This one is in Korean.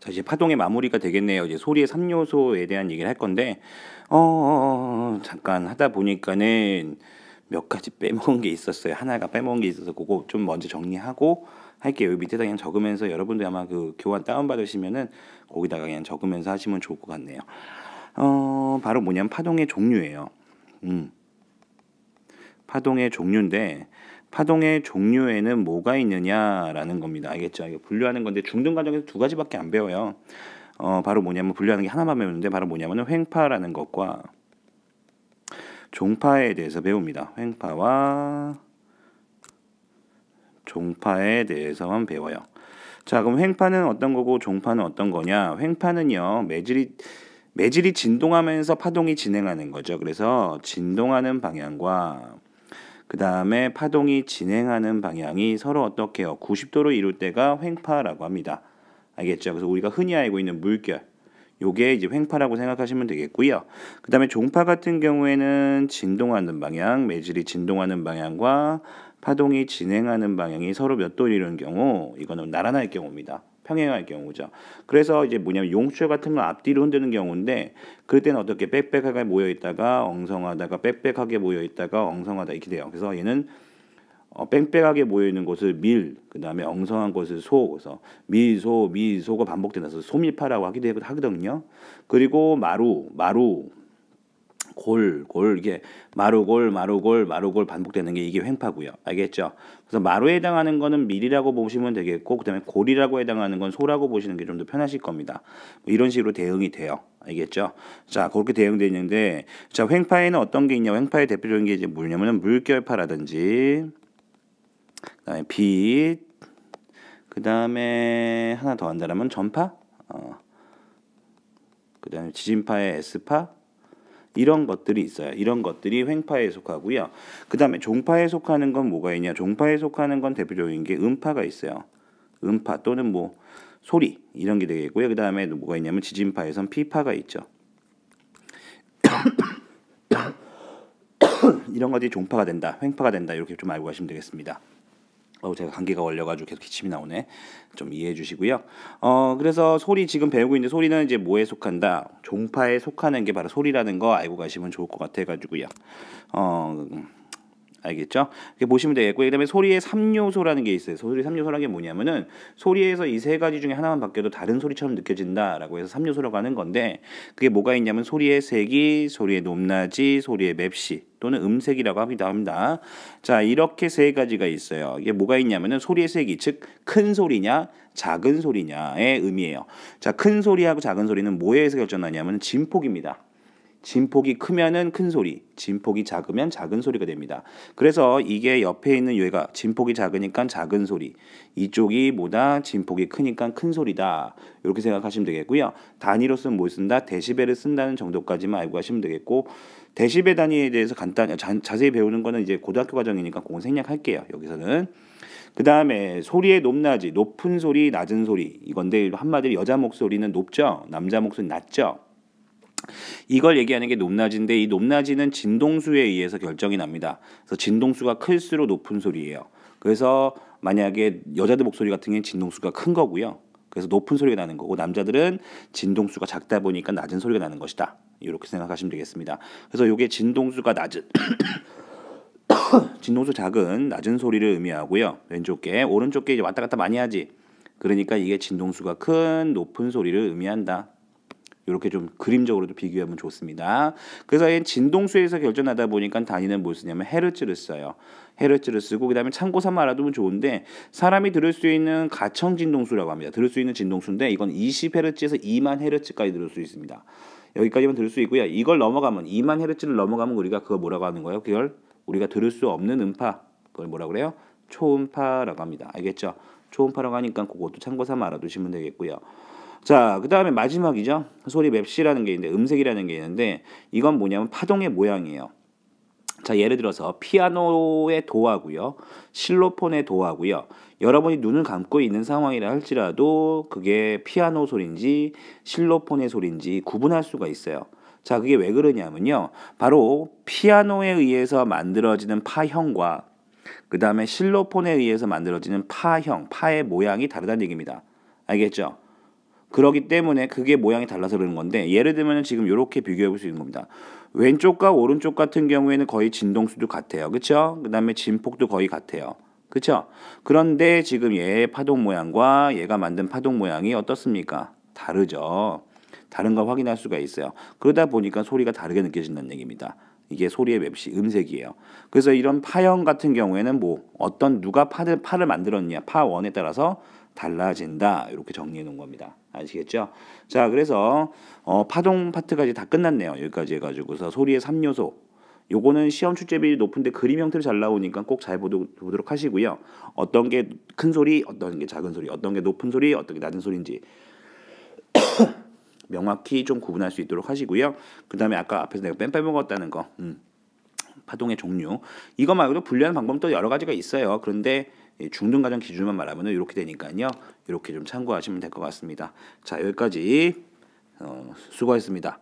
자 이제 파동의 마무리가 되겠네요. 이제 소리의 3요소에 대한 얘기를 할 건데 어, 어, 어 잠깐 하다 보니까는 몇 가지 빼먹은 게 있었어요. 하나가 빼먹은 게 있어서 그거 좀 먼저 정리하고 할게요. 밑에다 그냥 적으면서 여러분들 아마 그 교환 다운 받으시면은 거기다가 그냥 적으면서 하시면 좋을 것 같네요. 어 바로 뭐냐면 파동의 종류예요. 음. 파동의 종류인데 파동의 종류에는 뭐가 있느냐라는 겁니다. 알겠죠? 이거 분류하는 건데 중등 과정에서 두 가지밖에 안 배워요. 어, 바로 뭐냐면 분류하는 게 하나만 배우는데 바로 뭐냐면은 횡파라는 것과 종파에 대해서 배웁니다. 횡파와 종파에 대해서만 배워요. 자, 그럼 횡파는 어떤 거고 종파는 어떤 거냐? 횡파는요, 매질이 매질이 진동하면서 파동이 진행하는 거죠. 그래서 진동하는 방향과 그 다음에 파동이 진행하는 방향이 서로 어떻게 요 90도로 이룰 때가 횡파라고 합니다. 알겠죠? 그래서 우리가 흔히 알고 있는 물결. 요게 이제 횡파라고 생각하시면 되겠고요. 그 다음에 종파 같은 경우에는 진동하는 방향, 매질이 진동하는 방향과 파동이 진행하는 방향이 서로 몇 도를 이루는 경우, 이거는 나란할 경우입니다. 평행할 경우죠. 그래서 이제 뭐냐면 용출 같은 거 앞뒤로 흔드는 경우인데 그럴 때는 어떻게 빽빽하게 모여 있다가 엉성하다가 빽빽하게 모여 있다가 엉성하다 이렇게 돼요. 그래서 얘는 어, 뺑뺑하게 모여 있는 곳을 밀, 그 다음에 엉성한 곳을 소, 그래서 밀소, 밀소가 반복되면서 소밀파라고 하기도 하거든요. 그리고 마루, 마루, 골, 골 이게 마루골, 마루골, 마루골 반복되는 게 이게 횡파고요. 알겠죠? 그래서 마루에 해당하는 거는 밀이라고 보시면 되겠고 그 다음에 골이라고 해당하는 건 소라고 보시는 게 좀 더 편하실 겁니다. 뭐 이런 식으로 대응이 돼요. 알겠죠? 자, 그렇게 대응되어 있는데 자, 횡파에는 어떤 게 있냐? 횡파의 대표적인 게 이제 뭐냐면은 물결파라든지 그다음에 빛 그다음에 하나 더 한다면 전파 어. 그다음에 지진파의 S파 이런 것들이 있어요. 이런 것들이 횡파에 속하고요. 그 다음에 종파에 속하는 건 뭐가 있냐? 종파에 속하는 건 대표적인 게 음파가 있어요. 음파 또는 뭐 소리 이런 게 되겠고요. 그 다음에 뭐가 있냐면 지진파에선 피파가 있죠. 이런 것들이 종파가 된다, 횡파가 된다 이렇게 좀 알고 가시면 되겠습니다. 어, 제가 감기가 걸려가지고 계속 기침이 나오네. 좀 이해해 주시고요. 어, 그래서 소리 지금 배우고 있는 소리는 이제 뭐에 속한다? 종파에 속하는 게 바로 소리라는 거 알고 가시면 좋을 것 같아가지고요. 어, 알겠죠? 이렇게 보시면 되겠고 그 다음에 소리의 3요소라는 게 있어요. 소리 3요소라는 게 뭐냐면은 소리에서 이 세 가지 중에 하나만 바뀌어도 다른 소리처럼 느껴진다라고 해서 3요소라고 하는 건데 그게 뭐가 있냐면 소리의 색이, 소리의 높낮이, 소리의 맵시 또는 음색이라고 하기도 합니다. 자, 이렇게 세 가지가 있어요. 이게 뭐가 있냐면은 소리의 색이 즉큰 소리냐, 작은 소리냐의 의미예요. 자, 큰 소리하고 작은 소리는 뭐에서 결정나냐면 진폭입니다. 진폭이 크면은 큰 소리, 진폭이 작으면 작은 소리가 됩니다. 그래서 이게 옆에 있는 얘가 진폭이 작으니까 작은 소리, 이쪽이 뭐다 진폭이 크니까 큰 소리다. 이렇게 생각하시면 되겠고요. 단위로서는 뭘 쓴다? 데시벨을 쓴다는 정도까지만 알고 가시면 되겠고 데시벨 단위에 대해서 간단히 자, 자세히 배우는 거는 이제 고등학교 과정이니까 그건 생략할게요. 여기서는 그 다음에 소리의 높낮이, 높은 소리, 낮은 소리 이건데 한마디로 여자 목소리는 높죠, 남자 목소리 낮죠. 이걸 얘기하는 게 높낮이인데 이 높낮이는 진동수에 의해서 결정이 납니다. 그래서 진동수가 클수록 높은 소리예요. 그래서 만약에 여자들 목소리 같은 경우는 진동수가 큰 거고요. 그래서 높은 소리가 나는 거고 남자들은 진동수가 작다 보니까 낮은 소리가 나는 것이다. 이렇게 생각하시면 되겠습니다. 그래서 이게 진동수가 낮은 진동수 작은 낮은 소리를 의미하고요. 왼쪽 게 오른쪽 게 왔다 갔다 많이 하지. 그러니까 이게 진동수가 큰 높은 소리를 의미한다. 이렇게 좀 그림적으로 도 비교하면 좋습니다. 그래서 진동수에서 결정하다 보니까 단위는 뭘 쓰냐면 헤르츠를 써요. 헤르츠를 쓰고 그다음에 참고삼아 알아두면 좋은데 사람이 들을 수 있는 가청 진동수라고 합니다. 들을 수 있는 진동수인데 이건 20헤르츠에서 2만 헤르츠까지 들을 수 있습니다. 여기까지만 들을 수 있고요. 이걸 넘어가면 2만 헤르츠를 넘어가면 우리가 그걸 뭐라고 하는 거예요? 그걸 우리가 들을 수 없는 음파 그걸 뭐라고 그래요? 초음파라고 합니다. 알겠죠? 초음파라고 하니까 그것도 참고삼아 알아두시면 되겠고요. 자, 그 다음에 마지막이죠. 소리 맵시라는 게 있는데 음색이라는 게 있는데 이건 뭐냐면 파동의 모양이에요. 자, 예를 들어서 피아노의 도하고요. 실로폰의 도하고요. 여러분이 눈을 감고 있는 상황이라 할지라도 그게 피아노 소리인지 실로폰의 소리인지 구분할 수가 있어요. 자, 그게 왜 그러냐면요. 바로 피아노에 의해서 만들어지는 파형과 그 다음에 실로폰에 의해서 만들어지는 파형, 파의 모양이 다르다는 얘기입니다. 알겠죠? 그러기 때문에 그게 모양이 달라서 그러는 건데 예를 들면 지금 이렇게 비교해 볼 수 있는 겁니다. 왼쪽과 오른쪽 같은 경우에는 거의 진동수도 같아요. 그렇죠? 그다음에 진폭도 거의 같아요. 그렇죠? 그런데 지금 얘의 파동 모양과 얘가 만든 파동 모양이 어떻습니까? 다르죠. 다른 걸 확인할 수가 있어요. 그러다 보니까 소리가 다르게 느껴진다는 얘기입니다. 이게 소리의 맵시 음색이에요. 그래서 이런 파형 같은 경우에는 뭐 어떤 누가 파를 파를 만들었냐 파원에 따라서 달라진다 이렇게 정리해 놓은 겁니다. 아시겠죠? 자 그래서 어, 파동 파트까지 다 끝났네요. 여기까지 해가지고서 소리의 3요소 요거는 시험 출제비율이 높은데 그림 형태로 잘 나오니까 꼭 잘 보도록 하시고요. 어떤 게 큰 소리, 어떤 게 작은 소리, 어떤 게 높은 소리, 어떤 게 낮은 소리인지 명확히 좀 구분할 수 있도록 하시고요. 그 다음에 아까 앞에서 내가 뺀 빼먹었다는 거, 음, 파동의 종류. 이거 말고도 분류하는 방법도 여러 가지가 있어요. 그런데 중등 과정 기준만 말하면 이렇게 되니까요. 이렇게 좀 참고하시면 될 것 같습니다. 자 여기까지 어, 수고했습니다.